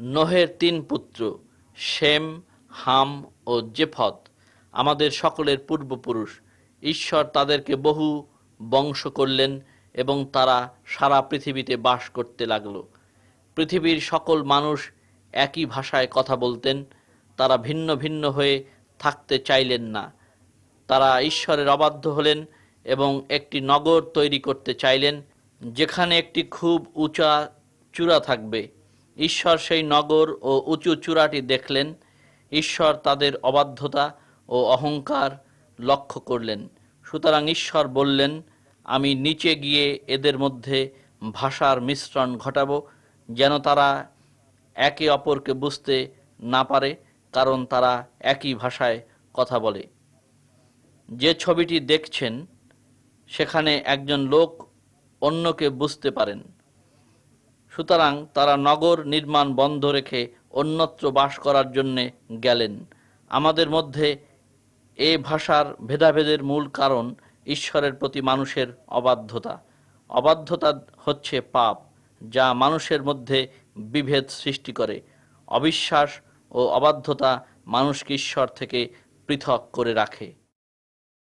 নোহের তিন পুত্র শেম হাম ও জেফত, আমাদের সকলের পূর্বপুরুষ। ঈশ্বর তাদেরকে বহু বংশ করলেন এবং তারা সারা পৃথিবীতে বাস করতে লাগল। পৃথিবীর সকল মানুষ একই ভাষায় কথা বলতেন, তারা ভিন্ন ভিন্ন হয়ে থাকতে চাইলেন না। তারা ঈশ্বরের অবাধ্য হলেন এবং একটি নগর তৈরি করতে চাইলেন, যেখানে একটি খুব উঁচা চূড়া থাকবে। ঈশ্বর সেই নগর ও উঁচু চূড়াটি দেখলেন। ঈশ্বর তাদের অবাধ্যতা ও অহংকার লক্ষ্য করলেন। সুতরাং ঈশ্বর বললেন, আমি নিচে গিয়ে এদের মধ্যে ভাষার মিশ্রণ ঘটাবো, যেন তারা একে অপরকে বুঝতে না পারে, কারণ তারা একই ভাষায় কথা বলে। যে ছবিটি দেখছেন, সেখানে একজন লোক অন্যকে বুঝতে পারেন। সুতরাং তারা নগর নির্মাণ বন্ধ রেখে অন্যত্র বাস করার জন্যে গেলেন। আমাদের মধ্যে এ ভাষার ভেদাভেদের মূল কারণ ঈশ্বরের প্রতি মানুষের অবাধ্যতা। অবাধ্যতা হচ্ছে পাপ, যা মানুষের মধ্যে বিভেদ সৃষ্টি করে। অবিশ্বাস ও অবাধ্যতা মানুষকে ঈশ্বর থেকে পৃথক করে রাখে।